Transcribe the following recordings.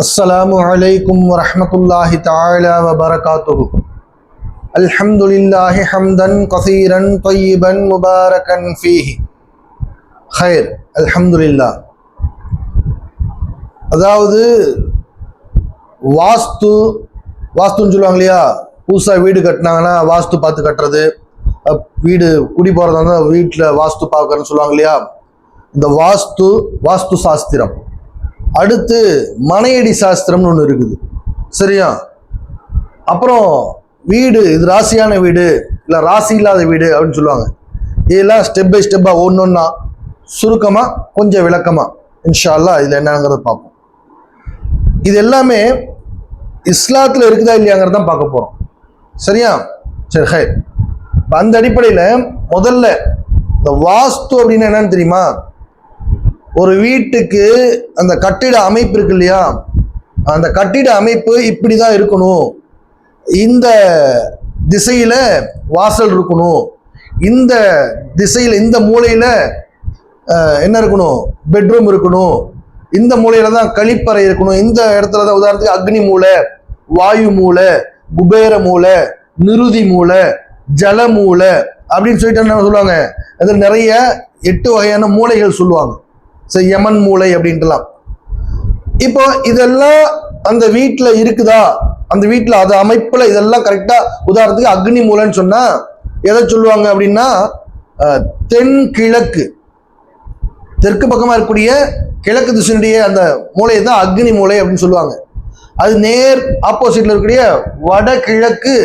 السلام عليكم ورحمة الله تعالى وبركاته الحمد لله حمدا كثيرا طيبا مباركا فيه خير الحمد لله அதாவது வாஸ்து வாஸ்துன்னு சொல்லுவாங்க இல்லையா புதுசாக வீடு கட்டினாங்கன்னா வாஸ்து பார்த்து கட்டுறது அஹ் வீடு குடி போகிறதா இருந்தால் வீட்டில் வாஸ்து பார்க்கறன்னு சொல்லுவாங்க இல்லையா இந்த வாஸ்து வாஸ்து சாஸ்திரம் அடுத்து மனையடி சாஸ்திரம்னு ஒன்று இருக்குது. சரியா? அப்புறம் வீடு இது ராசியான வீடு இல்லை ராசி இல்லாத வீடு அப்படின்னு சொல்லுவாங்க. இதெல்லாம் ஸ்டெப் பை ஸ்டெப்பாக ஒன்று ஒன்றா சுருக்கமாக கொஞ்சம் விளக்கமாக இன்ஷா அல்லாஹ் இதில் என்னங்கிறத பார்ப்போம். இது எல்லாமே இஸ்லாத்தில் இருக்குதா இல்லையாங்கிறது தான் பார்க்க போகிறோம் சரியா? சரி ஹை. அந்த அடிப்படையில் முதல்ல இந்த வாஸ்து அப்படின்னா என்னன்னு தெரியுமா? ஒரு வீட்டுக்கு அந்த கட்டிட அமைப்பு இருக்கு இல்லையா? அந்த கட்டிட அமைப்பு இப்படி தான் இருக்கணும். இந்த திசையில் வாசல் இருக்கணும். இந்த திசையில் இந்த மூலையில் என்ன இருக்கணும்? பெட்ரூம் இருக்கணும். இந்த மூலையில் தான் கழிப்பறை இருக்கணும். இந்த இடத்துல தான் உதாரணத்துக்கு அக்னி மூலை வாயு மூலை குபேர மூலை நிருதி மூலை ஜல மூலை அப்படின்னு சொல்லிட்டு என்ன சொல்லுவாங்க? அதில் நிறைய எட்டு வகையான மூளைகள் சொல்லுவாங்க. ஸோ யமன் மூளை அப்படின்ட்டுலாம். இப்போ இதெல்லாம் அந்த வீட்டில் இருக்குதா? அந்த வீட்டில் அது அமைப்பில் இதெல்லாம் கரெக்டாக உதாரணத்துக்கு அக்னி மூலைன்னு சொன்னால் எதை சொல்லுவாங்க அப்படின்னா தென்கிழக்கு. தெற்கு பக்கமாக இருக்கக்கூடிய கிழக்கு திசையினுடைய அந்த மூலையை தான் அக்னி மூலை அப்படின்னு சொல்லுவாங்க. அது நேர் ஆப்போசிட்ல இருக்கக்கூடிய வடகிழக்கு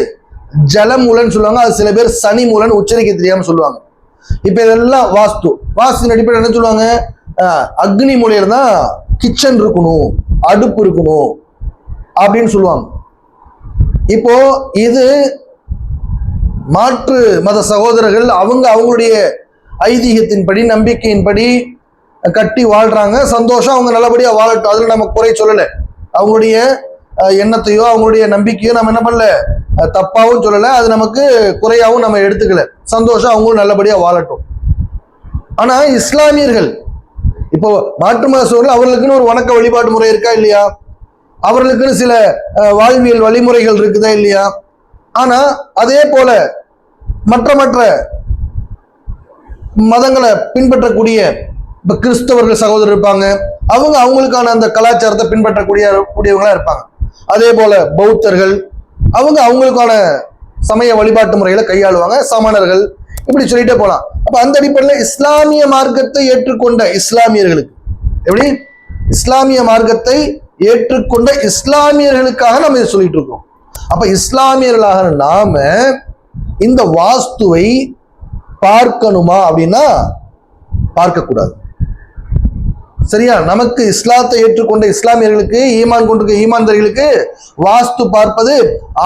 ஜலமூலன்னு சொல்லுவாங்க. அது சில பேர் சனி மூலன்னு உச்சரிக்க தெரியாமல் சொல்லுவாங்க. இப்போ இதெல்லாம் வாஸ்து. வாஸ்து அடிப்படையில் என்ன சொல்லுவாங்க? அக்னி மூலையில தான் கிச்சன் இருக்கணும் அடுப்பு இருக்கணும் அப்படின்னு சொல்லுவாங்க. இப்போ இது மாற்று மத சகோதரர்கள் அவங்க அவங்களுடைய ஐதீகத்தின்படி நம்பிக்கையின்படி கட்டி வாழ்றாங்க. சந்தோஷம் அவங்க நல்லபடியாக வாழட்டும். அதில் நம்ம குறை சொல்லலை. அவங்களுடைய எண்ணத்தையோ அவங்களுடைய நம்பிக்கையோ நம்ம என்ன பண்ணல? தப்பாகவும் சொல்லலை. அது நமக்கு குறையாகவும் நம்ம எடுத்துக்கல. சந்தோஷம் அவங்களும் நல்லபடியாக வாழட்டும். ஆனால் இஸ்லாமியர்கள் இப்போ மாற்று மத அவர்களுக்குன்னு ஒரு வணக்க வழிபாட்டு முறை இருக்கா இல்லையா? அவர்களுக்குன்னு சில வாழ்வியல் வழிமுறைகள் இருக்குதா இல்லையா? ஆனா அதே போல மற்ற மற்ற மதங்களை பின்பற்றக்கூடிய இப்ப கிறிஸ்தவர்கள் சகோதரர் இருப்பாங்க. அவங்க அவங்களுக்கான அந்த கலாச்சாரத்தை பின்பற்றக்கூடிய கூடியவங்களா இருப்பாங்க. அதே போல பௌத்தர்கள் அவங்க அவங்களுக்கான சமய வழிபாட்டு முறைகளை கையாளுவாங்க. சமணர்கள் இப்படி சொல்லிட்டே போலாம். அந்த அடிப்படையில் இஸ்லாமிய மார்க்கத்தை ஏற்றுக்கொண்ட இஸ்லாமியர்களுக்கு எப்படி? இஸ்லாமிய மார்க்கத்தை ஏற்றுக்கொண்ட இஸ்லாமியர்களுக்காக நம்ம இதை சொல்லிட்டு இருக்கோம் அப்ப இஸ்லாமியர்களாக நாம இந்த வாஸ்துவை பார்க்கணுமா அப்படின்னா பார்க்கக்கூடாது. சரியா? நமக்கு இஸ்லாத்தை ஏற்றுக்கொண்ட இஸ்லாமியர்களுக்கு ஈமான் கொண்டிருக்க ஈமான்தர்களுக்கு வாஸ்து பார்ப்பது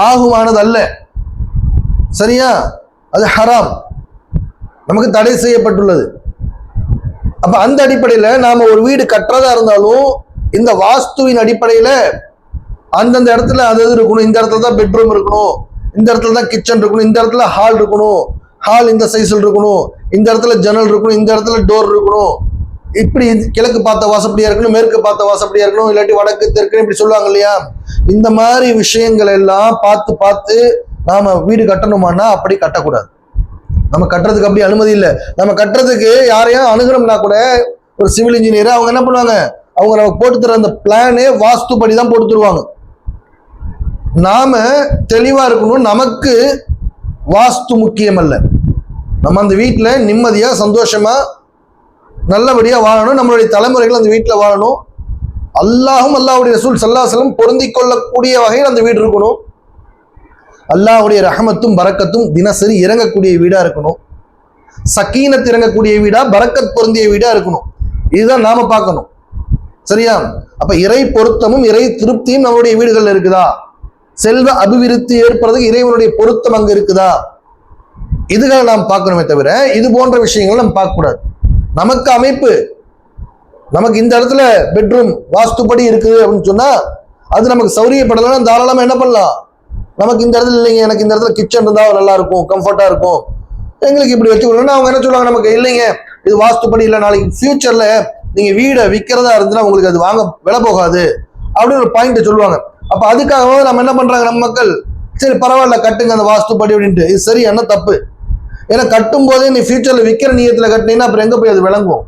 ஆகுமானது அல்ல சரியா? அது ஹராம். நமக்கு தடை செய்யப்பட்டுள்ளது. அப்போ அந்த அடிப்படையில் நாம் ஒரு வீடு கட்டுறதா இருந்தாலும் இந்த வாஸ்துவின் அடிப்படையில் அந்தந்த இடத்துல அது இது இருக்கணும்? இந்த இடத்துல தான் பெட்ரூம் இருக்கணும். இந்த இடத்துல தான் கிச்சன் இருக்கணும். இந்த இடத்துல ஹால் இருக்கணும். ஹால் இந்த சைஸில் இருக்கணும். இந்த இடத்துல ஜன்னல் இருக்கணும். இந்த இடத்துல டோர் இருக்கணும். இப்படி கிழக்கு பார்த்த வாசப்படியாக இருக்கணும். மேற்கு பார்த்த வாசப்படியாக இருக்கணும். இல்லாட்டி வடக்கு தெற்கு இப்படி சொல்லுவாங்க இல்லையா? இந்த மாதிரி விஷயங்கள் எல்லாம் பார்த்து பார்த்து நாம் வீடு கட்டணுமானா அப்படி கட்டக்கூடாது. நம்ம கட்டுறதுக்கு அப்படி அனுமதி இல்லை. நம்ம கட்டுறதுக்கு யாரையும் அணுகணும்னா கூட ஒரு சிவில் இன்ஜினியர் அவங்க என்ன பண்ணுவாங்க? அவங்க நமக்கு போட்டு தர அந்த பிளானே வாஸ்துப்படி தான் போட்டு தருவாங்க. நாம தெளிவா இருக்கணும். நமக்கு வாஸ்து முக்கியம் அல்ல. நம்ம அந்த வீட்டில் நிம்மதியா சந்தோஷமா நல்லபடியா வாழணும். நம்மளுடைய தலைமுறைகள் அந்த வீட்டில் வாழணும். அல்லாஹும் அல்லாஹுடைய ரசூல் சல்லாஹலம் பொருந்திக் கொள்ளக்கூடிய வகையில் அந்த வீடு இருக்கணும். அல்லாஹ்வுடைய ரஹமத்தும் பறக்கத்தும் தினசரி இறங்கக்கூடிய வீடா இருக்கணும். சக்கீனத் இறங்கக்கூடிய வீடா பறக்கத் பொருந்திய வீடா இருக்கணும். இதுதான் நாம பார்க்கணும். சரியா? அப்ப இறை பொருத்தமும் இறை திருப்தியும் நம்மளுடைய வீடுகள்ல இருக்குதா? செல்வ அபிவிருத்தி ஏற்படுறதுக்கு இறைவனுடைய பொருத்தம் அங்க இருக்குதா? இதுகளை நாம் பார்க்கணுமே தவிர இது போன்ற விஷயங்கள் நம்ம பார்க்கக்கூடாது. நமக்கு அமைப்பு. நமக்கு இந்த இடத்துல பெட்ரூம் வாஸ்துப்படி இருக்குது அப்படின்னு சொன்னா அது நமக்கு சௌரியப்படலைன்னா தாராளமா என்ன பண்ணலாம்? நமக்கு இந்த இடத்துல இல்லைங்க எனக்கு இந்த இடத்துல கிச்சன் இருந்தால் நல்லா இருக்கும் கம்ஃபர்ட்டாக இருக்கும். எங்களுக்கு இப்படி வச்சு அவங்க என்ன சொல்லுவாங்க நமக்கு இல்லைங்க இது வாஸ்துப்படி இல்லை. நாளைக்கு ஃபியூச்சரில் நீங்கள் வீடை விற்கிறதா இருந்துன்னா உங்களுக்கு அது வாங்க விலை போகாது. அப்படின்னு ஒரு பாயிண்ட்டை சொல்லுவாங்க. அப்போ அதுக்காகவும் நம்ம என்ன பண்ணுறாங்க நம்ம மக்கள்? சரி பரவாயில்ல கட்டுங்க அந்த வாஸ்துப்படி அப்படின்ட்டு. இது சரி என்ன தப்பு? ஏன்னா கட்டும் போதே நீ ஃபியூச்சரில் விற்கிற நீயத்தில் கட்டினீங்கன்னா அப்புறம் எங்கே போய் அது விளங்கும்?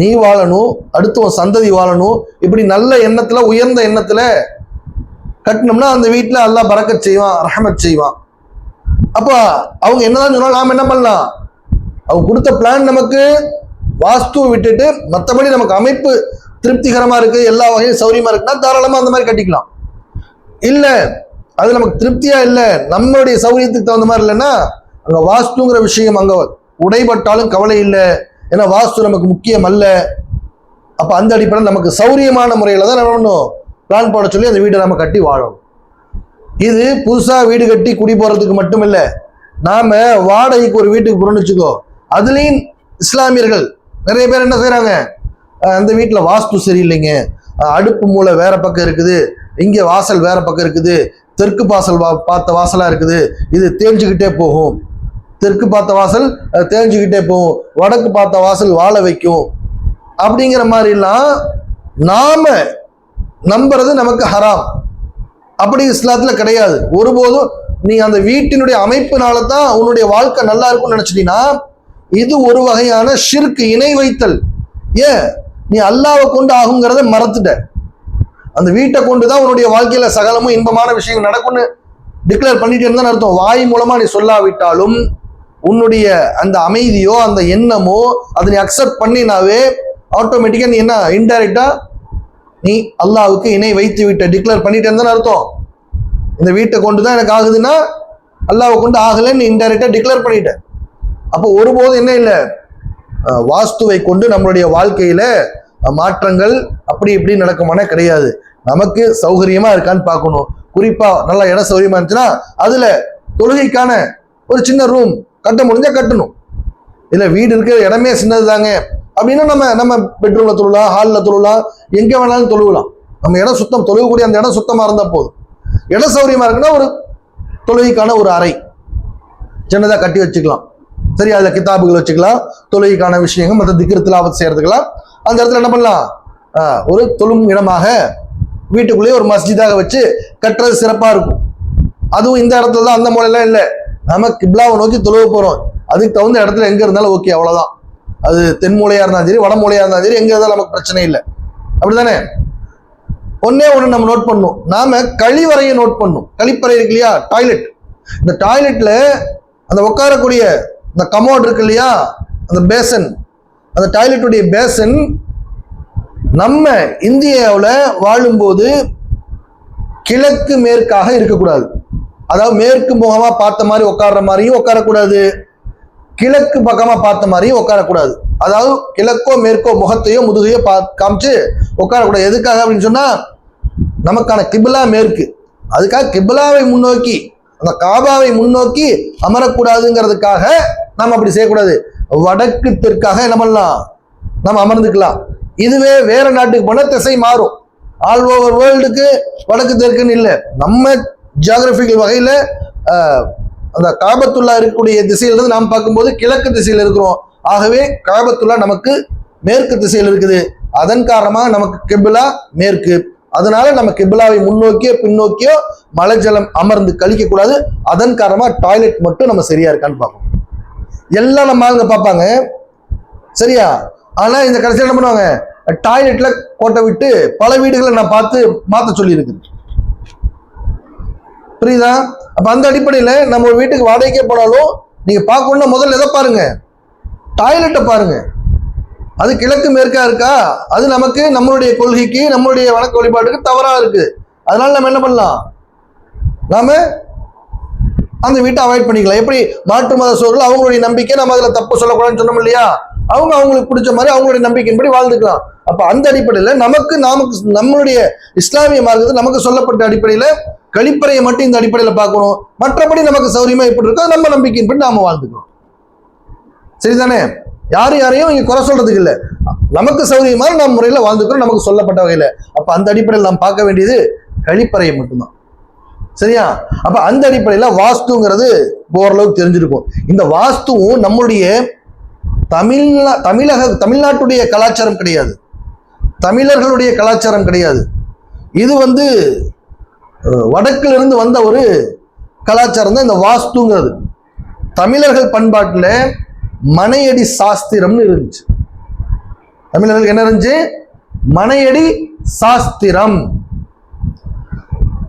நீ வாழணும் அடுத்தவன் சந்ததி வாழணும். இப்படி நல்ல எண்ணத்தில் உயர்ந்த எண்ணத்தில் கட்டினோம்னா அந்த வீட்டில் எல்லாம் பறக்கச் செய்வான் ரஹமத் செய்வான். அப்போ அவங்க என்னதான் சொன்னாலும் நாம் என்ன பண்ணலாம்? அவங்க கொடுத்த பிளான் நமக்கு வாஸ்துவை விட்டுட்டு மற்றபடி நமக்கு அமைப்பு திருப்திகரமாக இருக்குது எல்லா வகையும் சௌரியமாக இருக்குன்னா தாராளமாக அந்த மாதிரி கட்டிக்கலாம். இல்லை அது நமக்கு திருப்தியாக இல்லை நம்மளுடைய சௌரியத்துக்கு தகுந்த மாதிரி இல்லைன்னா அங்கே வாஸ்துங்கிற விஷயம் அங்கே உடைபட்டாலும் கவலை இல்லை ஏன்னா வாஸ்து நமக்கு முக்கியம் அல்ல. அப்போ அந்த அடிப்படையில் நமக்கு சௌரியமான முறையில் தான் நம்ம பண்ணணும். பிளான் போட சொல்லி அந்த வீட்டை நம்ம கட்டி வாழணும். இது புதுசாக வீடு கட்டி குடி போகிறதுக்கு மட்டும் இல்லை நாம் வாடகைக்கு ஒரு வீட்டுக்கு போறோம்னு வச்சுக்கோ அதுலேயும் இஸ்லாமியர்கள் நிறைய பேர் என்ன செய்கிறாங்க அந்த வீட்டில் வாஸ்து சரியில்லைங்க. அடுப்பு மூளை வேற பக்கம் இருக்குது. இங்கே வாசல் வேற பக்கம் இருக்குது. தெற்கு வாசல் வா பார்த்த வாசலாக இருக்குது. இது தேஞ்சுக்கிட்டே போகும். தெற்கு பார்த்த வாசல் தேஞ்சுக்கிட்டே போகும். வடக்கு பார்த்த வாசல் வாழ வைக்கும். அப்படிங்கிற மாதிரிலாம் நாம நம்புறது நமக்கு ஹராம். அப்படி இஸ்லாத்துல கிடையாது. ஒருபோதும் நீ அந்த வீட்டினுடைய அமைப்பினால தான் உன்னுடைய வாழ்க்கை நல்லா இருக்கும்னு நினைச்சிட்டீங்கன்னா இது ஒரு வகையான ஷிர்க் இணை வைத்தல். ஏன்? நீ அல்லாவை கொண்டு ஆகுங்கிறத மறந்துட்ட. அந்த வீட்டை கொண்டு தான் உன்னுடைய வாழ்க்கையில சகலமும் இன்பமான விஷயங்கள் நடக்கும்னு டிக்ளேர் பண்ணிட்டு இருந்தா அர்த்தம். வாய் மூலமா நீ சொல்லாவிட்டாலும் உன்னுடைய அந்த அமைதியோ அந்த எண்ணமோ அதை நீ அக்செப்ட் பண்ணினாவே ஆட்டோமேட்டிக்கா நீ என்ன? இன்டைரக்டா நீ அல்லாவுக்கு இணை வைத்து விட்ட டிக்ளேர் பண்ணிட்டேன்னு தானே அர்த்தம். இந்த வீட்டை கொண்டு தான் எனக்கு ஆகுதுன்னா அல்லாவை கொண்டு ஆகலைன்னு நீ டிக்ளேர் பண்ணிட்ட அப்போ ஒருபோதும் என்ன இல்லை? வாஸ்துவை கொண்டு நம்மளுடைய வாழ்க்கையில மாற்றங்கள் அப்படி இப்படி நடக்குமானா கிடையாது. நமக்கு சௌகரியமா இருக்கான்னு பார்க்கணும். குறிப்பா நல்லா இடம் சௌகரியமா இருந்துச்சுன்னா அதுல தொழுகைக்கான ஒரு சின்ன ரூம் கட்ட முடிஞ்சா கட்டணும். இல்லை வீடு இருக்கிற இடமே சின்னது தாங்க அப்படின்னா நம்ம நம்ம பெட்ரூம்ல தொழுலாம் ஹாலில் தொழுலாம் எங்க வேணாலும் தொழுகலாம். நம்ம இடம் சுத்தம் தொழுகக்கூடிய அந்த இடம் சுத்தமா இருந்தா போதும். இடம் சௌகரியமா இருக்குன்னா ஒரு தொழுகைக்கான ஒரு அறை. சின்னதாக கட்டி வச்சுக்கலாம். சரி அதில் கிதாபுகள் வச்சுக்கலாம். தொழுகைக்கான விஷயங்கள் மற்ற திக்ரு திலாவத் செய்யறதுக்கெல்லாம். அந்த இடத்துல என்ன பண்ணலாம்? ஒரு தொழும் இடமாக வீட்டுக்குள்ளேயே ஒரு மஸ்ஜிதாக வச்சு கட்டுறது சிறப்பாக இருக்கும். அதுவும் இந்த இடத்துல தான் அந்த மூலையெல்லாம் இல்லை. நம்ம கிப்லாவை நோக்கி தொழுவ போகிறோம் அதுக்கு தகுந்த இடத்துல எங்கே இருந்தாலும் ஓகே அவ்வளோதான் அது தென்மூலையா இருந்தாலும் சரி வடமூலையாக இருந்தாலும் சரி எங்க இருந்தாலும் நமக்கு பிரச்சனை இல்லை. அப்படிதானே ஒன்னே ஒன்று நம்ம நோட் பண்ணும் நாம கழிவறையை நோட் பண்ணும் கழிப்பறை இருக்கு இல்லையா? டாய்லெட் இந்த டாய்லெட்ல அந்த உட்காரக்கூடிய இந்த கமோட் இருக்கு இல்லையா? அந்த பேசன் அந்த டாய்லெட்டுடைய பேசன் நம்ம இந்தியாவில் வாழும்போது கிழக்கு மேற்காக இருக்கக்கூடாது. அதாவது மேற்கு முகமா பார்த்த மாதிரி உட்கார்ற மாதிரியும் உட்காரக்கூடாது. கிழக்கு பக்கமா பார்த்த மாதிரியும் உட்காரக்கூடாது. அதாவது கிழக்கோ மேற்கோ முகத்தையோ முதுகையோ பா காமிச்சு உட்காரக்கூடாது. எதுக்காக அப்படின்னு சொன்னா நமக்கான கிபிலா மேற்கு. அதுக்காக கிபிலாவை முன்னோக்கி அந்த காபாவை முன்னோக்கி அமரக்கூடாதுங்கிறதுக்காக நாம் அப்படி செய்யக்கூடாது. வடக்கு தெற்காக என்ன பண்ணலாம்? நம்ம அமர்ந்துக்கலாம். இதுவே வேற நாட்டுக்கு போனால் திசை மாறும். ஆல் ஓவர் வேர்ல்டுக்கு வடக்கு தெற்குன்னு இல்லை. நம்ம ஜியாகிரபிக்கல் வகையில் அந்த காபத்துல்லா இருக்கக்கூடிய திசையிலிருந்து நாம் பார்க்கும்போது கிழக்கு திசையில் இருக்கிறோம். ஆகவே காபத்துல்லா நமக்கு மேற்கு திசையில் இருக்குது. அதன் காரணமாக நமக்கு கிபிலா மேற்கு. அதனால நம்ம கிபிலாவை முன்னோக்கியோ பின்னோக்கியோ மலை ஜலம் அமர்ந்து கழிக்கக்கூடாது. அதன் காரணமாக டாய்லெட் மட்டும் நம்ம சரியா இருக்கான்னு பார்க்கணும் எல்லாம் நம்ம ஆளுங்க பார்ப்பாங்க. சரியா? ஆனால் இந்த கடைசியில் என்ன பண்ணுவாங்க? டாய்லெட்ல கோட்டை விட்டு பல வீடுகளை நான் பார்த்து மாற்ற சொல்லி இருக்குது புரியுதா? அப்போ அந்த அடிப்படையில் நம்ம வீட்டுக்கு வாடகைக்கே போனாலும் நீங்கள் பார்க்கணும்னா முதல்ல எதை பாருங்கள் டாய்லெட்டை பாருங்கள் அது கிழக்கு மேற்காக இருக்கா? அது நமக்கு நம்மளுடைய கொள்கைக்கு நம்மளுடைய வணக்க வழிபாட்டுக்கு தவறாக இருக்குது அதனால் நம்ம என்ன பண்ணலாம்? நாம் அந்த வீட்டை அவாய்ட் பண்ணிக்கலாம். எப்படி? மாற்று மத சோர்கள் அவங்களுடைய நம்பிக்கை நம்ம அதில் தப்பு சொல்லக்கூடாதுன்னு சொன்னோம் இல்லையா? அவங்க அவங்களுக்கு பிடிச்ச மாதிரி அவங்களுடைய நம்பிக்கையின்படி வாழ்ந்துக்கலாம். அப்போ அந்த அடிப்படையில் நமக்கு நமக்கு நம்மளுடைய இஸ்லாமிய மார்க்கத்தில் நமக்கு சொல்லப்பட்ட அடிப்படையில் கழிப்பறையை மட்டும் இந்த அடிப்படையில் பார்க்கணும். மற்றபடி நமக்கு சௌரியமா எப்படி இருக்கோ நம்ம நம்பிக்கையின்படி நாம வாழ்ந்துக்கலாம் சரிதானே? யார் யாரையும் இங்க குறை சொல்றதுக்கு இல்லை. நமக்கு சௌரியமான நம் முறையில வாழ்ந்துக்கிறோம் நமக்கு சொல்லப்பட்ட வகையில. அப்ப அந்த அடிப்படையில் நாம் பார்க்க வேண்டியது கழிப்பறையை மட்டும்தான். சரியா? அப்ப அந்த அடிப்படையில வாஸ்துங்கிறது ஓரளவுக்கு தெரிஞ்சிருக்கும். இந்த வாஸ்துவும் நம்முடைய தமிழ்நா தமிழக தமிழ்நாட்டுடைய கலாச்சாரம் கிடையாது. தமிழர்களுடைய கலாச்சாரம் கிடையாது. இது வந்து அஹ், வடக்குல இருந்து வந்த ஒரு கலாச்சாரம் தான் இந்த வாஸ்துங்கிறது. தமிழர்கள் பண்பாட்டில் மனையடி சாஸ்திரம்னு இருந்துச்சு. தமிழர்களுக்கு என்ன இருந்துச்சு? மனையடி சாஸ்திரம்.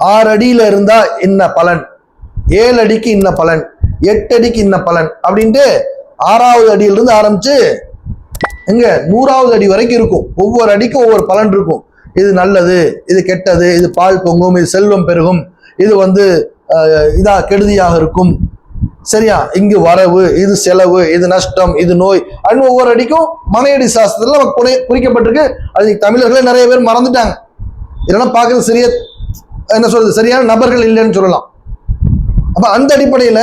ஆறு அடியில் இருந்தா என்ன பலன். ஏழு அடிக்கு இன்ன பலன். எட்டு அடிக்கு இன்ன பலன் அப்படின்ட்டு ஆறாவது அடியிலிருந்து ஆரம்பிச்சு எங்க? நூறாவது அடி வரைக்கும் இருக்கும். ஒவ்வொரு அடிக்கும் ஒவ்வொரு பலன் இருக்கும். இது நல்லது இது கெட்டது இது பால் பொங்கும் இது செல்வம் பெருகும் இது வந்து இதா கெடுதியாக இருக்கும். சரியா? இங்கு வரவு இது செலவு இது நஷ்டம் இது நோய். அப்படின்னு ஒவ்வொரு அடிக்கும் மனையடி சாஸ்திரத்துல நமக்கு குறிக்கப்பட்டிருக்கு. அது தமிழர்களே நிறைய பேர் மறந்துட்டாங்க. இதெல்லாம் பார்க்கறது சரியா என்ன சொல்றது சரியான நபர்கள் இல்லைன்னு சொல்லலாம். அப்ப அந்த அடிப்படையில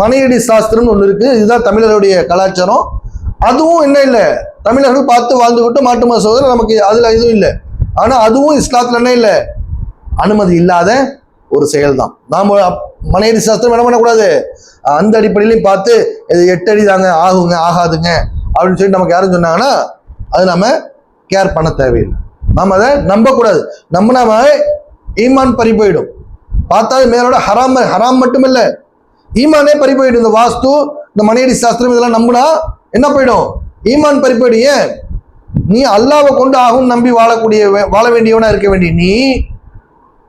மனையடி சாஸ்திரம்னு ஒண்ணு இருக்கு. இதுதான் தமிழருடைய கலாச்சாரம். அதுவும் என்ன இல்லை? தமிழர்கள் பார்த்து வாழ்ந்துகிட்டு மாட்டு மத நமக்கு அதுல எதுவும் இல்லை. ஆனா அதுவும் இஸ்லாத்துலன்னே இல்லை. அனுமதி இல்லாத ஒரு செயல் தான் நாம் மனைவி சாஸ்திரம் என்ன பண்ணக்கூடாது? அந்த அடிப்படையிலையும் பார்த்து இது எட்டு அடி தாங்க ஆகுங்க ஆகாதுங்க அப்படின்னு சொல்லி நமக்கு யாரும் சொன்னாங்கன்னா அது நம்ம கேர் பண்ண தேவையில்லை. நாம் அதை நம்பக்கூடாது. நம்ம நாம ஈமான் பறி போயிடும். பார்த்தா மேலோட ஹராம் ஹராம் மட்டும் இல்லை ஈமானே பறி போயிடும். இந்த வாஸ்து இந்த மனையடி சாஸ்திரம் இதெல்லாம் நம்புனா என்ன போயிடும்? ஈமான் பறி போயிடும். ஏன்? நீ அல்லாவை கொண்டு ஆகும் நம்பி வாழக்கூடிய வாழ வேண்டியவனா இருக்க வேண்டிய நீ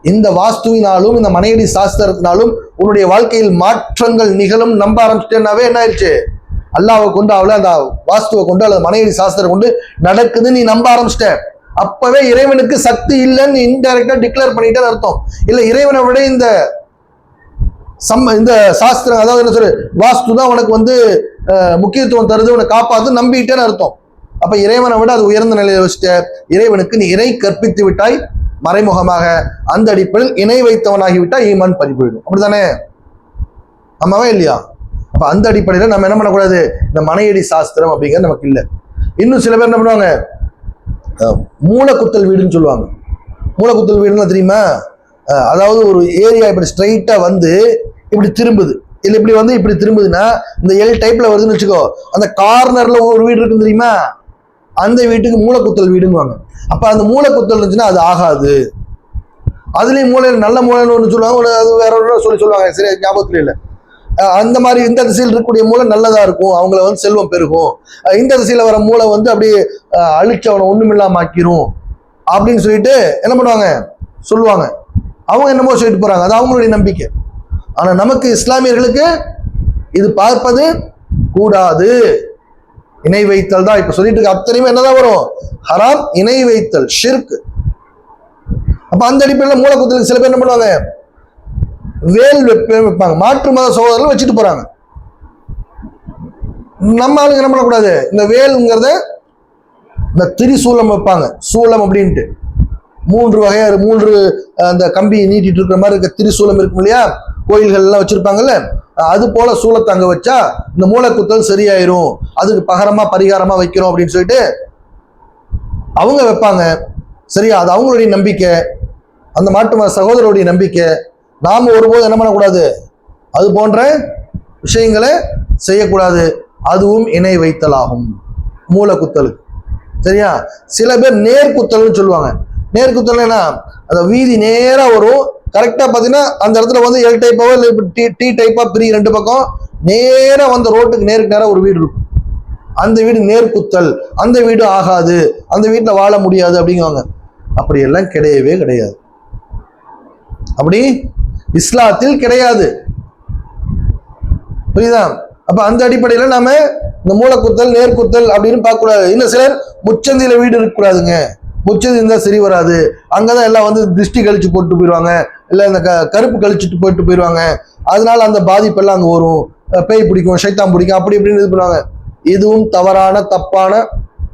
இந்த வாஸ்துவினாலும் இந்த மனையடி சாஸ்திரத்தினாலும் உன்னுடைய வாழ்க்கையில் மாற்றங்கள் நிகழும் நம்ப ஆரம்பிச்சிட்டேன்னாவே என்ன ஆயிடுச்சு? அல்லாவை கொண்டு அவளை அந்த வாஸ்துவை கொண்டு அல்லது மனையடி சாஸ்திரம் கொண்டு நடக்குதுன்னு நீ நம்ப ஆரம்பிச்சிட்ட. அப்பவே இறைவனுக்கு சக்தி இல்லைன்னு இன்டைரக்டா டிக்ளேர் பண்ணிட்டேன்னு அர்த்தம். இல்ல இறைவனை விட இந்த சம் இந்த சாஸ்திரம் அதாவது என்ன சொல்லு வாஸ்து தான் உனக்கு வந்து முக்கியத்துவம் தருது உன்னை காப்பாத்து நம்பிட்டேன்னு அர்த்தம். அப்ப இறைவனை விட அது உயர்ந்த நிலையில வச்சுட்ட இறைவனுக்கு நீ இணை கற்பித்து விட்டாய் மறைமுகமாக. அந்த அடிப்படையில் இணை வைத்தவனாகி விட்டால் ஈமான் பறி போயிடும். அப்படிதானே ஆமாவா இல்லையா? அப்ப அந்த அடிப்படையில நம்ம என்ன பண்ணக்கூடாது? இந்த மனையடி சாஸ்திரம் அப்படிங்கிறது நமக்கு இல்லை. இன்னும் சில பேர் என்ன பண்ணுவாங்க? அஹ், மூலக்குத்தல் வீடுன்னு சொல்லுவாங்க. மூலக்குத்தல் வீடுன்னா தெரியுமா? அதாவது ஒரு ஏரியா இப்படி ஸ்ட்ரைட்டா வந்து இப்படி திரும்புது. இல்லை இப்படி வந்து இப்படி திரும்புதுன்னா இந்த எல் டைப்ல வருதுன்னு வச்சுக்கோ அந்த கார்னர்ல ஒரு வீடு இருக்குன்னு தெரியுமா? அந்த வீட்டுக்கு மூளைக்குத்தல் வீடுங்குவாங்க. அப்போ அந்த மூளைக்குத்தல் இருந்துச்சுன்னா அது ஆகாது. அதுலேயும் மூளை நல்ல மூளைன்னு ஒன்று சொல்லுவாங்க அது வேற ஒன்று சொல்லி சொல்லுவாங்க சரி ஞாபகத்துல இல்லை. அந்த மாதிரி இந்த திசையில் இருக்கக்கூடிய மூளை நல்லதாக இருக்கும் அவங்கள வந்து செல்வம் பெருகும். இந்த திசையில் வர மூளை வந்து அப்படியே அழிச்சு அவனை ஒண்ணுமில்லாம ஆக்கிரும். அப்படின்னு சொல்லிட்டு என்ன பண்ணுவாங்க? சொல்லுவாங்க. அவங்க என்னமோ சொல்லிட்டு போகிறாங்க அது அவங்களுடைய நம்பிக்கை. ஆனால் நமக்கு இஸ்லாமியர்களுக்கு இது பார்ப்பது கூடாது. இணை வைத்தல் தான். இப்ப சொல்லிட்டு இருக்க அத்தனையுமே என்னதான் வரும்? ஹராம் இணை வைத்தல் ஷிர்க் அப்ப அந்த அடிப்படையில் மூலக்குத்தலுக்கு சில பேர் என்ன பண்ணுவாங்க? வேல் வைப்பாங்க. மாற்று மத சகோதரர்கள் வச்சுட்டு போறாங்க. நம்ம ஆளுங்க என்ன பண்ணக்கூடாது? இந்த வேலுங்கிறத இந்த திரிசூலம் வைப்பாங்க. சூலம் அப்படின்ட்டு. மூன்று வகையா மூன்று அந்த கம்பி நீட்டிட்டு இருக்கிற மாதிரி இருக்க திரிசூலம் இருக்கும் இல்லையா? கோயில்கள் எல்லாம் வச்சிருப்பாங்கல்ல? அது போல சூலத்தை அங்க வச்சா இந்த மூளைக்குத்தல் சரியாயிரும். அதுக்கு பகரமா பரிகாரமா வைக்கிறோம் அப்படின்னு சொல்லிட்டு அவங்க வைப்பாங்க. சரியா? அது அவங்களுடைய நம்பிக்கை. அந்த மாட்டு மத சகோதரருடைய நம்பிக்கை. நாம ஒருபோதும் என்ன பண்ணக்கூடாது? அது போன்ற விஷயங்களை செய்யக்கூடாது. அதுவும் இணை வைத்தலாகும். மூலக்குத்தலுக்கு. சரியா? சில பேர் நேர்குத்தல்னு சொல்லுவாங்க. நேர்குத்தல் என்ன? அந்த வீதி நேராக வரும். கரெக்டா பாத்தீங்கன்னா அந்த இடத்துல வந்து எல் டைப்பாவோ இல்லை டி டி டைப்பா பிரி ரெண்டு பக்கம் நேரா வந்து ரோட்டுக்கு நேருக்கு நேராக ஒரு வீடு இருக்கும். அந்த வீடு நேர்குத்தல் அந்த வீடு ஆகாது அந்த வீட்டில் வாழ முடியாது அப்படிங்குவாங்க. அப்படியெல்லாம் கிடையவே கிடையாது. அப்படி இஸ்லாத்தில் கிடையாது. புரியுதா? அப்ப அந்த அடிப்படையில நாம இந்த மூலக்குத்தல் நேர்குத்தல் அப்படின்னு பார்க்க கூடாது இன்னும் சிலர் முச்சந்தியில வீடு இருக்கக்கூடாதுங்க. முச்சந்தி இருந்தா சரி வராது. அங்கதான் எல்லாம் வந்து திருஷ்டி கழிச்சு போட்டு போயிடுவாங்க. இல்லை இந்த க- கருப்பு கழிச்சுட்டு போயிட்டு போயிடுவாங்க அதனால அந்த பாதிப்பெல்லாம் அங்கே வரும். பேய் பிடிக்கும் சைத்தான் பிடிக்கும் அப்படி இப்படின்னு இது பண்ணுவாங்க. இதுவும் தவறான தப்பான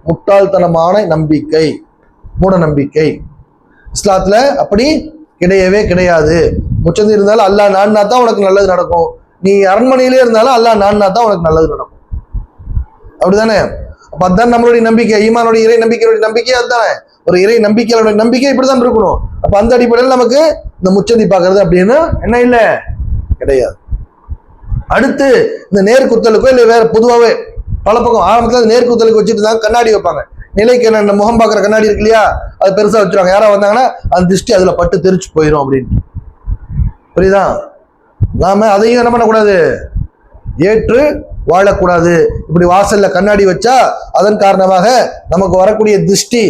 முட்டாள்தனமான நம்பிக்கை. மூட நம்பிக்கை. இஸ்லாத்துல அப்படி கிடையவே கிடையாது. முச்சந்தி இருந்தாலும் அல்லா நான்னா தான் உனக்கு நல்லது நடக்கும். நீ அரண்மனையிலே இருந்தாலும் அல்லா நான்னா தான் உனக்கு நல்லது நடக்கும். அப்படிதானே அப்போ அதான் நம்மளுடைய நம்பிக்கை. ஈமானுடைய இறை நம்பிக்கையுடைய நம்பிக்கை அதுதானே? ஒரு இறை நம்பிக்கையோட நம்பிக்கை இப்படிதான் இருக்கணும். அப்ப அந்த அடிப்படையில் நமக்கு இந்த முச்சந்தி பாக்குறது அப்படின்னு என்ன இல்லை? கிடையாது. அடுத்து இந்த நேர்குத்தலுக்கோ இல்லை வேற பொதுவாகவே பல பக்கம் ஆரம்பத்தில் நேர்குத்தலுக்கு வச்சுட்டு தான் கண்ணாடி வைப்பாங்க. நிலைக்கு என்ன முகம் பார்க்குற கண்ணாடி இருக்கு இல்லையா? அது பெருசா வச்சிருவாங்க. யாரா வந்தாங்கன்னா அந்த திருஷ்டி அதுல பட்டு தெரிச்சு போயிடும் அப்படின்ட்டு. புரியுதா? நாம அதையும் என்ன பண்ணக்கூடாது? ஏற்று வாழக்கூடாது. இப்படி வாசல்ல கண்ணாடி வச்சா அதன் காரணமாக நமக்கு வரக்கூடிய திருஷ்டி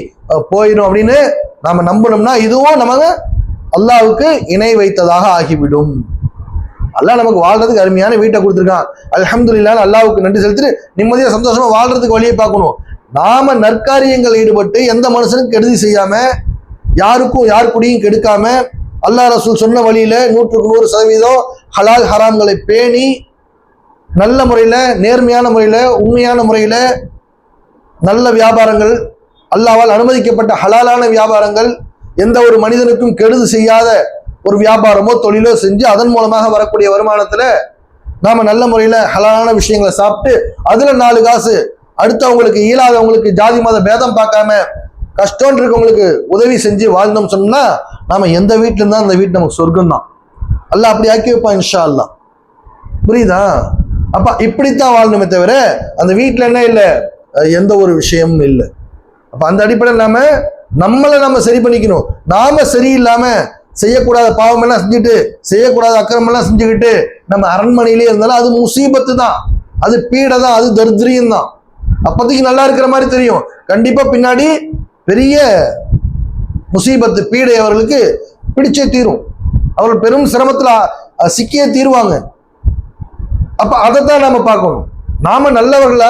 போயிடும் அப்படின்னு நாம நம்பணும்னா இதுவும் நமக்கு அல்லாவுக்கு இணை வைத்ததாக ஆகிவிடும். அல்லாஹ் நமக்கு வாழ்றதுக்கு அருமையான வீட்டை கொடுத்துருக்கான். அல்ஹம்துலில்லாஹ் அல்லாவுக்கு நன்றி செலுத்திட்டு நிம்மதியாக சந்தோஷமா வாழ்றதுக்கு வழியை பார்க்கணும். நாம நற்காரியங்கள் ஈடுபட்டு எந்த மனுஷனுக்கும் கெடுதி செய்யாம யாருக்கும் யார் குடியும் கெடுக்காம அல்லாஹ் ரசூல் சொன்ன வழியில நூற்றுக்கு நூறு சதவீதம் ஹலால் ஹராம்களை பேணி நல்ல முறையில் நேர்மையான முறையில் உண்மையான முறையில் நல்ல வியாபாரங்கள் அல்லாவால் அனுமதிக்கப்பட்ட ஹலாலான வியாபாரங்கள் எந்த ஒரு மனிதனுக்கும் கெடுது செய்யாத ஒரு வியாபாரமோ தொழிலோ செஞ்சு அதன் மூலமாக வரக்கூடிய வருமானத்தில் நாம் நல்ல முறையில் ஹலாலான விஷயங்களை சாப்பிட்டு அதில் நாலு காசு அடுத்தவங்களுக்கு இயலாதவங்களுக்கு ஜாதி மத பேதம் பார்க்காம கஷ்டம் இருக்கவங்களுக்கு உதவி செஞ்சு வாழ்ந்தோம் சொன்னால் நாம் எந்த வீட்டுல அந்த வீட்டு நமக்கு சொர்க்கம் தான் அல்ல அப்படி ஆக்கி வைப்பான் இன்ஷா அல்லாஹ். புரியுதா? அப்ப இப்படித்தான் வாழணுமே தவிர அந்த வீட்டில் என்ன இல்லை? எந்த ஒரு விஷயமும் இல்லை. அப்ப அந்த அடிப்படையில் நாம நம்மளை நம்ம சரி பண்ணிக்கணும். நாம சரியில்லாம செய்யக்கூடாத பாவம் எல்லாம் செஞ்சுட்டு செய்யக்கூடாத அக்கிரமம் எல்லாம் செஞ்சுக்கிட்டு நம்ம அரண்மனையிலே இருந்தாலும் அது முசீபத்து தான். அது பீடை தான் அது தரித்திரியம் தான். அப்போதைக்கு நல்லா இருக்கிற மாதிரி தெரியும். கண்டிப்பா பின்னாடி பெரிய முசீபத்து பீடை அவர்களுக்கு பிடிச்சே தீரும். அவர்கள் பெரும் சிரமத்தில் சிக்கியே தீருவாங்க. அப்போ அதை தான் நாம் பார்க்கணும். நாம நல்லவர்களா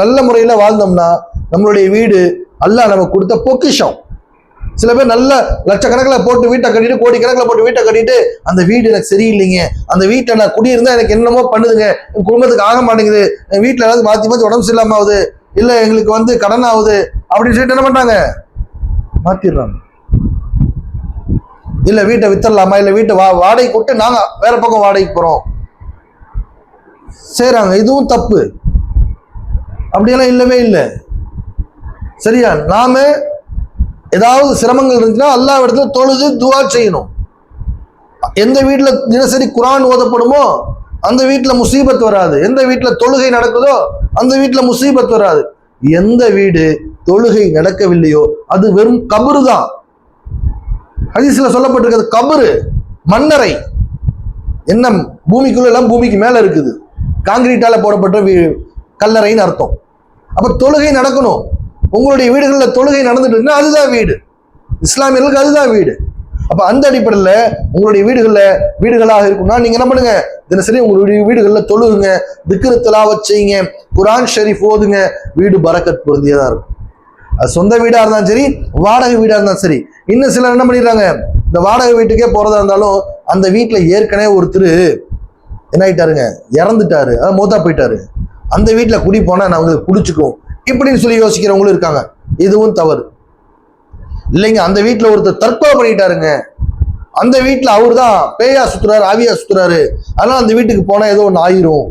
நல்ல முறையில் வாழ்ந்தோம்னா நம்மளுடைய வீடு அல்லாஹ் நமக்கு கொடுத்த பொக்கிஷம். சில பேர் நல்ல லட்சக்கணக்கில் போட்டு வீட்டை கட்டிட்டு கோடி கணக்கில் போட்டு வீட்டை கட்டிட்டு அந்த வீடு எனக்கு சரியில்லைங்க. அந்த வீட்டை நான் குடியிருந்தா எனக்கு என்னமோ பண்ணுதுங்க. என் குடும்பத்துக்கு ஆக மாட்டேங்குது. என் வீட்டில் ஏதாவது மாற்றி மாற்றி உடம்பு சரியில்லாம ஆகுது. இல்லை எங்களுக்கு வந்து கடன் ஆகுது. அப்படின்னு சொல்லிட்டு என்ன பண்றாங்க? மாத்திடுறாங்க. இல்லை வீட்டை வித்தரலாமா இல்லை வீட்டை வா வாடகை கூட்டு நாங்கள் வேற பக்கம் வாடகைக்கு போகிறோம் செய்கிறாங்க இதுவும் தப்பு. அப்படியெல்லாம் இல்லவே இல்லை. சரியா? நாம ஏதாவது சிரமங்கள் இருந்துச்சுன்னா எல்லா இடத்துல தொழுது துவா செய்யணும். எந்த வீட்டில் தினசரி குரான் ஓதப்படுமோ அந்த வீட்டில் முசீபத் வராது. எந்த வீட்டில் தொழுகை நடக்குதோ அந்த வீட்டில் முசீபத் வராது. எந்த வீடு தொழுகை நடக்கவில்லையோ அது வெறும் கபரு தான். ஹதீஸில் சொல்லப்பட்டிருக்கிறது கபரு மன்னரை. என்ன பூமிக்குள்ள எல்லாம் பூமிக்கு மேலே இருக்குது. காங்கிரீட்டால் போடப்பட்ட வீ- கல்லறைன்னு அர்த்தம். அப்போ தொழுகை நடக்கணும். உங்களுடைய வீடுகளில் தொழுகை நடந்துட்டு இருக்குன்னா அதுதான் வீடு. இஸ்லாமியர்களுக்கு அதுதான் வீடு. அப்போ அந்த அடிப்படையில் உங்களுடைய வீடுகளில் வீடுகளாக இருக்கும்னா நீங்கள் என்ன பண்ணுங்க? தினசரி உங்களுடைய வீடுகளில் தொழுகுங்க. திக்ரு திலாவத் செய்யுங்க. குரான் ஷெரீஃப் ஓதுங்க. வீடு பறக்கத் பொருந்தியதாக இருக்கும். அது சொந்த வீடாக இருந்தாலும் சரி வாடகை வீடாக இருந்தாலும் சரி. இன்னும் சிலர் என்ன பண்ணிடுறாங்க? இந்த வாடகை வீட்டுக்கே போகிறதா இருந்தாலும் அந்த வீட்டில் ஏற்கனவே ஒருத்தர் என்ன ஆயிட்டாருங்க இறந்துட்டாரு. அதாவது மூத்தா போயிட்டாரு. அந்த வீட்டில் குடி போனால் நான் உங்களுக்கு குடிச்சுக்கும் இப்படின்னு சொல்லி யோசிக்கிறவங்களும் இருக்காங்க. இதுவும் தவறு. இல்லைங்க அந்த வீட்டில் ஒருத்தர் தற்கொலை பண்ணிட்டாருங்க. அந்த வீட்டில் அவர் தான் பேயா சுத்துறாரு ஆவியா சுத்துறாரு. அதனால் அந்த வீட்டுக்கு போனால் ஏதோ ஒன்று ஆயிரும்.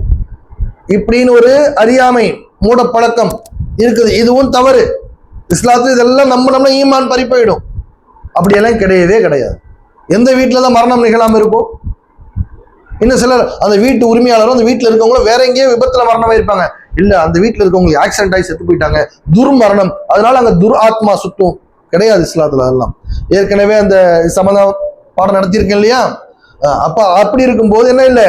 இப்படின்னு ஒரு அறியாமை மூடப்பழக்கம் இருக்குது. இதுவும் தவறு. இஸ்லாத்து இதெல்லாம் நம்ம ஈமான் பறி போயிடும். அப்படியெல்லாம் கிடையவே கிடையாது. எந்த வீட்டில் தான் மரணம் நிகழாமல் இருக்கும் இன்னும் சிலர் அந்த வீட்டு உரிமையாளரும் அந்த வீட்டில் இருக்கவங்களும் வேற எங்கேயோ விபத்தில் மரணமாக இருப்பாங்க இல்லை அந்த வீட்டில் இருக்கவங்களுக்கு ஆக்சிடென்ட் ஆகி செத்து போயிட்டாங்க. துர்மரணம். அதனால அங்கே துர் ஆத்மா சுத்தும் கிடையாது இஸ்லாத்துல அதெல்லாம். ஏற்கனவே அந்த சம்மந்தம் பாடம் நடத்தியிருக்கேன் இல்லையா? அப்போ அப்படி இருக்கும்போது என்ன இல்லை?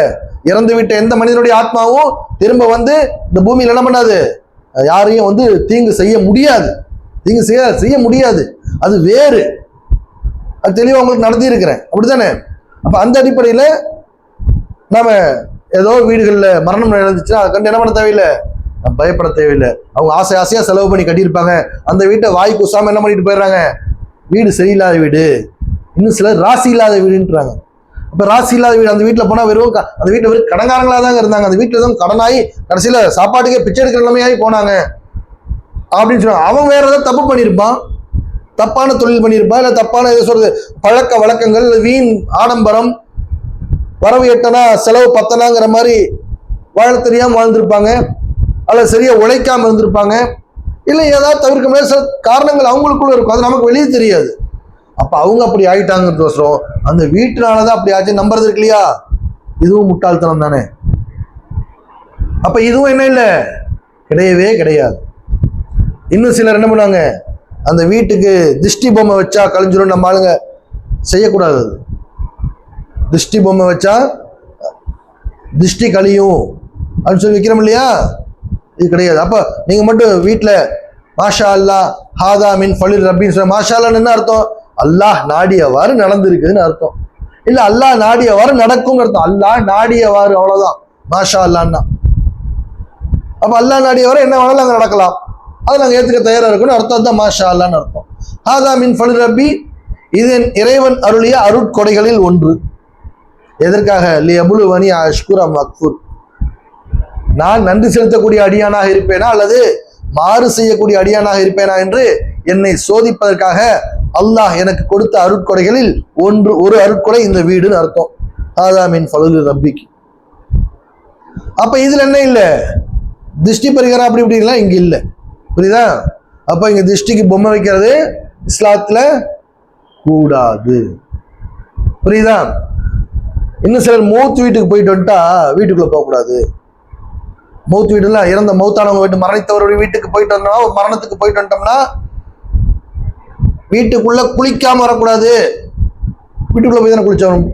இறந்து விட்ட எந்த மனிதனுடைய ஆத்மாவும் திரும்ப வந்து இந்த பூமியில் என்ன பண்ணாது? யாரையும் வந்து தீங்கு செய்ய முடியாது. தீங்கு செய்ய செய்ய முடியாது. அது வேறு. அது தெளிவாக உங்களுக்கு நடத்தியிருக்கிறேன். அப்படி தானே அப்போ அந்த அடிப்படையில் நம்ம ஏதோ வீடுகளில் மரணம் நடந்துச்சுன்னா அதை கண்டு என்ன பண்ண தேவையில்லை? பயப்பட தேவையில்லை. அவங்க ஆசை ஆசையாக செலவு பண்ணி கட்டியிருப்பாங்க. அந்த வீட்டை வாய் குசாம என்ன பண்ணிட்டு போயிடுறாங்க? வீடு சரியில்லாத வீடு. இன்னும் சிலர் ராசி இல்லாத வீடுன்றாங்க. அப்போ ராசி இல்லாத வீடு அந்த வீட்டில் போனால் வெறும் அந்த வீட்டில் வெறும் கடங்காரங்களாக தாங்க இருந்தாங்க. அந்த வீட்டில் எதுவும் கடனாகி கடைசியில் சாப்பாட்டுக்கே பிச்சை எடுக்கிற நிலைமையாகி போனாங்க. அப்படின்னு சொன்னாங்க அவன் வேற ஏதாவது தப்பு பண்ணியிருப்பான்? தப்பான தொழில் பண்ணியிருப்பான்? இல்லை தப்பான எது சொல்றது? பழக்க வழக்கங்கள் வீண் ஆடம்பரம் வரவு எட்டனா செலவு பத்தனாங்கிற மாதிரி வாழ தெரியாம வாழ்ந்திருப்பாங்க. அல்லது சரியா உழைக்காம இருந்திருப்பாங்க. இல்லை ஏதாவது தவிர்க்க முடியாது சில காரணங்கள் அவங்களுக்குள்ள இருக்கும். அது நமக்கு வெளியே தெரியாது. அப்போ அவங்க அப்படி ஆயிட்டாங்கிறதோசரம் அந்த வீட்டுனாலதான் அப்படி ஆச்சு. நம்புறது இருக்கு இல்லையா? இதுவும் முட்டாள்தனம் தானே. அப்ப இதுவும் என்ன இல்லை? கிடையவே கிடையாது. இன்னும் சிலர் என்ன பண்ணுவாங்க? அந்த வீட்டுக்கு திஷ்டி பொம்மை வச்சா கழிஞ்சிடும் நம்ம ஆளுங்க. செய்யக்கூடாது திருஷ்டி பொம்மை வச்சா திருஷ்டி கழியும். அப்படின்னு சொல்லி வைக்கிறோம் இல்லையா? இது கிடையாது. அப்போ நீங்கள் மட்டும் வீட்டில் மாஷா அல்லா ஹாதா மின் ஃபலில் ரப்பின்னு சொல்ல மாஷா அல்லான்னு என்ன அர்த்தம்? அல்லாஹ் நாடியவாறு நடந்திருக்குதுன்னு அர்த்தம். இல்லை அல்லாஹ் நாடியவாறு நடக்கும்னு அர்த்தம். அல்லாஹ் நாடியவாறு அவ்வளோதான் மாஷா அல்லான்னா அப்போ அல்லாஹ் நாடியவாறு என்ன வேணாலும் அங்கே நடக்கலாம். அதை நாங்கள் ஏற்றுக்க தயாராக இருக்கணும் அர்த்தம் தான் மாஷா அல்லான்னு அர்த்தம். ஹாதா மின் ஃபலில் ரப்பி இது என் இறைவன் அருளிய அருட்கொடைகளில் ஒன்று. எதற்காக? லி அபுலு வனி அஷ்குரா மக்ஃபூர் நான் நன்றி செலுத்தக்கூடிய அடியானாக இருப்பேனா? அல்லது மாறு செய்யக்கூடிய அடியானாக இருப்பேனா என்று என்னை சோதிப்பதற்காக அல்லாஹ் எனக்கு கொடுத்த அருட்கொடைகளில் ஒன்று ஒரு அருட்கொடை இந்த வீடுன்னு அர்த்தம். ஆதாமின் ஃபலுல் ரப்பிக்கு அப்ப இதுல என்ன இல்லை? திருஷ்டி பரிகாரம் அப்படி இப்படிலாம் இங்க இல்லை. புரியுதா? அப்ப இங்க திருஷ்டிக்கு பொம்மை வைக்கிறது இஸ்லாத்துல கூடாது. புரியுதா? இன்னும் சிலர் மௌத் வீட்டுக்கு போயிட்டு வந்துட்டா வீட்டுக்குள்ளே போகக்கூடாது மௌத் வீடுலாம் இறந்த மௌத்தானவங்க வீட்டு மரணித்தவருடைய வீட்டுக்கு போயிட்டு வந்தோம்னா ஒரு மரணத்துக்கு போயிட்டு வந்துட்டோம்னா வீட்டுக்குள்ள குளிக்காம வரக்கூடாது. வீட்டுக்குள்ள போய் தானே குளிச்சோம்.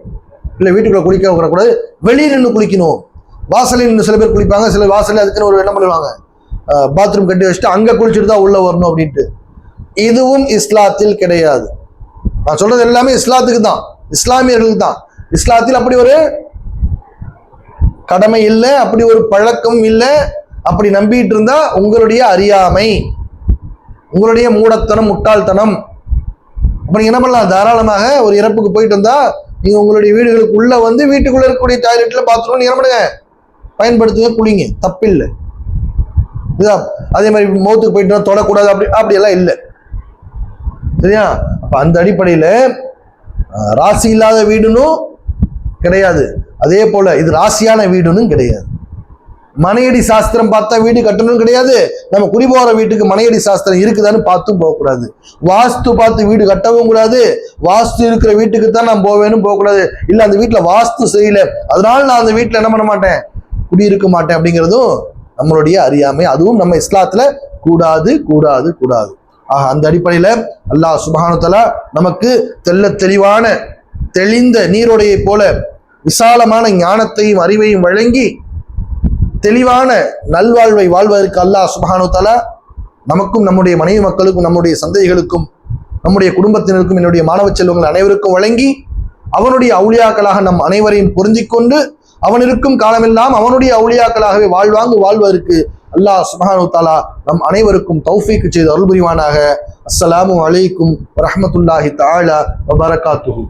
இல்லை வீட்டுக்குள்ள குளிக்காமல் வரக்கூடாது. வெளியில் நின்று குளிக்கணும். வாசலில் நின்று சில பேர் குளிப்பாங்க சில வாசலில் அதுக்குன்னு ஒரு என்ன பண்ணுவாங்க? பாத்ரூம் கட்டி வச்சுட்டு அங்கே குளிச்சுட்டு தான் உள்ளே வரணும் அப்படின்ட்டு. இதுவும் இஸ்லாத்தில் கிடையாது. நான் சொல்றது எல்லாமே இஸ்லாத்துக்கு தான் இஸ்லாமியர்களுக்கு தான் இஸ்லாத்தில் அப்படி ஒரு கடமை இல்லை அப்படி ஒரு பழக்கம் இல்லை அப்படி நம்பிட்டு இருந்தா உங்களுடைய அறியாமை உங்களுடைய மூடத்தனம் முட்டாள்தனம். அப்ப நீங்க என்ன பண்ணலாம்? தாராளமாக ஒரு இறப்புக்கு போயிட்டு இருந்தா நீங்க உங்களுடைய வீடுகளுக்கு உள்ள வந்து வீட்டுக்குள்ள இருக்கக்கூடிய டாய்லெட்ல பாத்ரூம் நீங்க என்ன பண்ணுங்க? பயன்படுத்துங்க குளிங்க. தப்பில்லை. இதா அதே மாதிரி மௌத்துக்கு போயிட்டு தொடக்கூடாது அப்படி அப்படியெல்லாம் இல்லை. சரியா? அப்ப அந்த அடிப்படையில ராசி இல்லாத வீடுனும் கிடையாது. அதே போல இது ராசியான வீடுன்னு கிடையாது. மனையடி சாஸ்திரம் பார்த்தா வீடு கட்டணும் கிடையாது. நம்ம குடி வீட்டுக்கு மனையடி சாஸ்திரம் இருக்குதான்னு பார்த்தும் போகக்கூடாது. வாஸ்து பார்த்து வீடு கட்டவும் கூடாது. வாஸ்து இருக்கிற வீட்டுக்கு தான் நான் போவேன்னு போகக்கூடாது. இல்லை அந்த வீட்டில் வாஸ்து செய்யல. அதனால நான் அந்த வீட்டில் என்ன பண்ண மாட்டேன்? குடியிருக்க மாட்டேன் அப்படிங்கிறதும் நம்மளுடைய அறியாமை. அதுவும் நம்ம இஸ்லாத்தில் கூடாது கூடாது கூடாது. ஆக அந்த அடிப்படையில் அல்லாஹ் சுபானுத்தலா நமக்கு தெள்ள தெளிவான தெளிந்த நீரோடையை போல விசாலமான ஞானத்தையும் அறிவையும் வழங்கி தெளிவான நல்வாழ்வை வாழ்வதற்கு அல்லாஹ் சுபானு தலா நமக்கும் நம்முடைய மனைவி மக்களுக்கும் நம்முடைய சந்தைகளுக்கும் நம்முடைய குடும்பத்தினருக்கும் என்னுடைய மாணவ செல்வங்கள் அனைவருக்கும் வழங்கி அவனுடைய அவுளியாக்களாக நம் அனைவரையும் புரிஞ்சிக்கொண்டு கொண்டு அவன் இருக்கும் காலமெல்லாம் அவனுடைய அவுளியாக்களாகவே வாழ்வாங்கு வாழ்வதற்கு அல்லாஹ் சுப்ஹானஹு தாலா நம் அனைவருக்கும் தௌஃபீக்கு செய்து அருள் புரிவானாக அஸ்ஸலாமு அலைக்கும் வரஹ்மத்துல்லாஹி தாலா வபரகாத்துஹு.